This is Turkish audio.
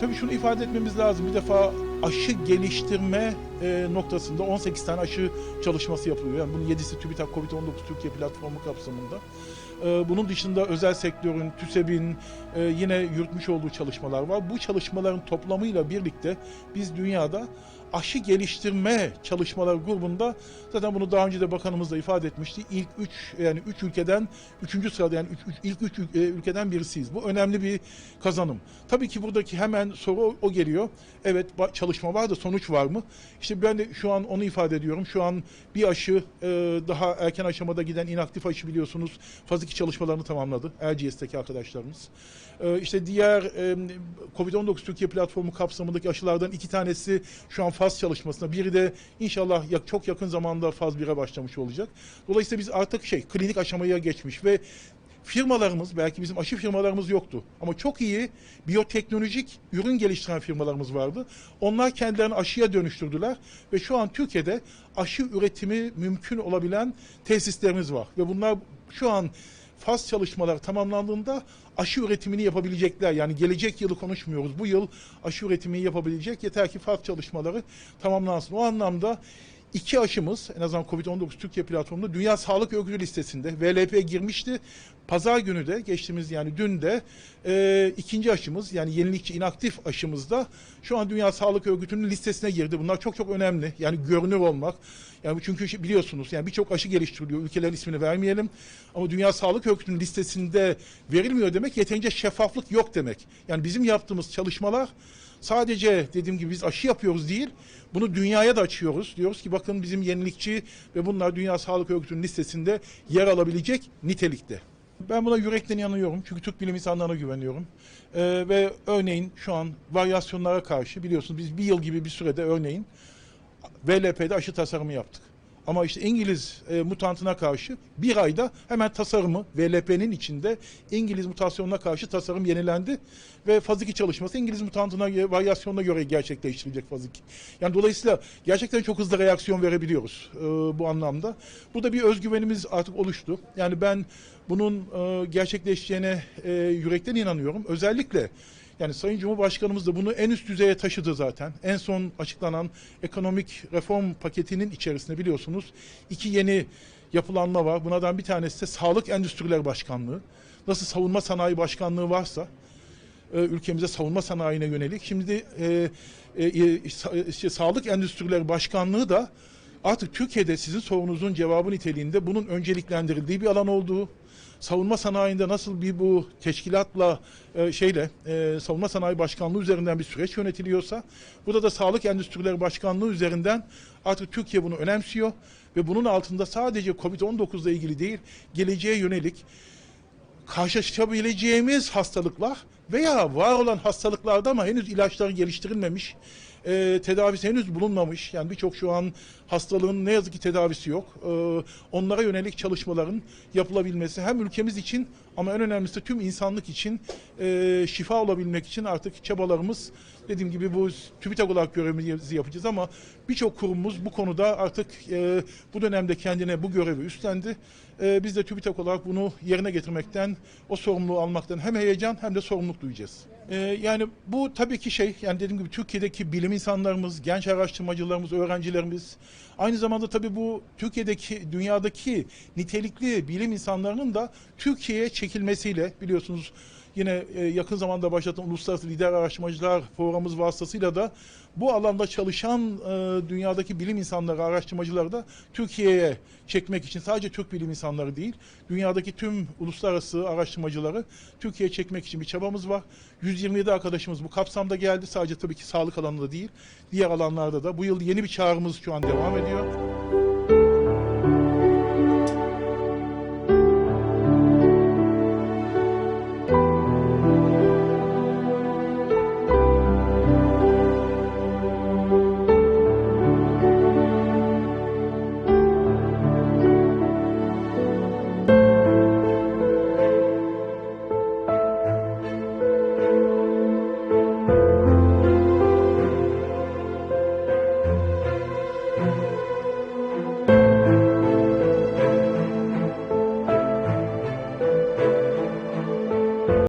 Tabii şunu ifade etmemiz lazım. Bir defa aşı geliştirme e, noktasında 18 tane aşı çalışması yapılıyor. Yani bunun 7'si TÜBİTAK COVID-19 Türkiye platformu kapsamında. E, bunun dışında özel sektörün, TÜSEB'in e, yine yürütmüş olduğu çalışmalar var. Bu çalışmaların toplamıyla birlikte biz dünyada aşı geliştirme çalışmaları grubunda zaten bunu daha önce de bakanımız da ifade etmişti. İlk üç yani üç ülkeden üçüncü sırada yani üç, üç- ilk üç e, ülkeden birisiyiz. Bu önemli bir kazanım. Tabii ki buradaki hemen soru o, geliyor. Evet çalışma var da sonuç var mı? İşte ben de şu an onu ifade ediyorum. Şu an bir aşı e, daha erken aşamada giden inaktif aşı biliyorsunuz faz 2 çalışmalarını tamamladı. Erciyes'teki arkadaşlarımız. E, işte diğer e, COVID-19 Türkiye platformu kapsamındaki aşılardan iki tanesi şu an faz çalışmasında. Biri de inşallah ya- çok yakın zamanda faz 1'e başlamış olacak. Dolayısıyla biz artık şey klinik aşamaya geçmiş ve firmalarımız belki bizim aşı firmalarımız yoktu ama çok iyi biyoteknolojik ürün geliştiren firmalarımız vardı. Onlar kendilerini aşıya dönüştürdüler ve şu an Türkiye'de aşı üretimi mümkün olabilen tesislerimiz var ve bunlar şu an faz çalışmalar tamamlandığında aşı üretimini yapabilecekler. Yani gelecek yılı konuşmuyoruz. Bu yıl aşı üretimini yapabilecek. Yeter ki faz çalışmaları tamamlansın. O anlamda iki aşımız en azından COVID-19 Türkiye platformunda Dünya Sağlık Örgütü listesinde VLP girmişti. Pazar günü de geçtiğimiz yani dün de e, ikinci aşımız yani yenilikçi inaktif aşımız da şu an Dünya Sağlık Örgütü'nün listesine girdi. Bunlar çok çok önemli. Yani görünür olmak. Yani çünkü biliyorsunuz yani birçok aşı geliştiriliyor. Ülkelerin ismini vermeyelim. Ama Dünya Sağlık Örgütü'nün listesinde verilmiyor demek yeterince şeffaflık yok demek. Yani bizim yaptığımız çalışmalar sadece dediğim gibi biz aşı yapıyoruz değil. Bunu dünyaya da açıyoruz. Diyoruz ki bakın bizim yenilikçi ve bunlar Dünya Sağlık Örgütü'nün listesinde yer alabilecek nitelikte. Ben buna yürekten inanıyorum çünkü Türk bilim insanlarına güveniyorum. Ee, ve örneğin şu an varyasyonlara karşı biliyorsunuz biz bir yıl gibi bir sürede örneğin VLP'de aşı tasarımı yaptık. Ama işte İngiliz e, mutantına karşı bir ayda hemen tasarımı VLP'nin içinde İngiliz mutasyonuna karşı tasarım yenilendi ve faz 2 çalışması İngiliz mutantına göre- varyasyonuna göre gerçekleştirilecek faz 2. Yani dolayısıyla gerçekten çok hızlı reaksiyon verebiliyoruz e, bu anlamda. Burada bir özgüvenimiz artık oluştu. Yani ben bunun e, gerçekleşeceğine e, yürekten inanıyorum. Özellikle yani Sayın Cumhurbaşkanımız da bunu en üst düzeye taşıdı zaten. En son açıklanan ekonomik reform paketinin içerisinde biliyorsunuz iki yeni yapılanma var. Bunlardan bir tanesi de Sağlık Endüstriler Başkanlığı. Nasıl savunma sanayi başkanlığı varsa e, ülkemize savunma sanayine yönelik. Şimdi e, e, e, işte, Sağlık Endüstrileri Başkanlığı da artık Türkiye'de sizin sorunuzun cevabı niteliğinde bunun önceliklendirildiği bir alan olduğu, savunma sanayinde nasıl bir bu teşkilatla e, şeyle e, savunma sanayi başkanlığı üzerinden bir süreç yönetiliyorsa burada da sağlık endüstrileri başkanlığı üzerinden artık Türkiye bunu önemsiyor ve bunun altında sadece Covid-19 ile ilgili değil geleceğe yönelik karşılaşabileceğimiz hastalıklar veya var olan hastalıklarda ama henüz ilaçları geliştirilmemiş, e, tedavisi henüz bulunmamış. Yani birçok şu an hastalığın ne yazık ki tedavisi yok. E, onlara yönelik çalışmaların yapılabilmesi hem ülkemiz için ama en önemlisi tüm insanlık için e, şifa olabilmek için artık çabalarımız dediğim gibi bu TÜBİTAK olarak görevimizi yapacağız ama birçok kurumumuz bu konuda artık e, bu dönemde kendine bu görevi üstlendi. E, biz de TÜBİTAK olarak bunu yerine getirmekten, o sorumluluğu almaktan hem heyecan hem de sorumluluk duyacağız. E, yani bu tabii ki şey, yani dediğim gibi Türkiye'deki bilim insanlarımız, genç araştırmacılarımız, öğrencilerimiz, aynı zamanda tabii bu Türkiye'deki, dünyadaki nitelikli bilim insanlarının da Türkiye'ye çekilmesiyle biliyorsunuz Yine e, yakın zamanda başlatılan Uluslararası Lider Araştırmacılar Programımız vasıtasıyla da bu alanda çalışan e, dünyadaki bilim insanları, araştırmacıları da Türkiye'ye çekmek için sadece Türk bilim insanları değil, dünyadaki tüm uluslararası araştırmacıları Türkiye'ye çekmek için bir çabamız var. 127 arkadaşımız bu kapsamda geldi. Sadece tabii ki sağlık alanında değil, diğer alanlarda da. Bu yıl yeni bir çağrımız şu an devam ediyor.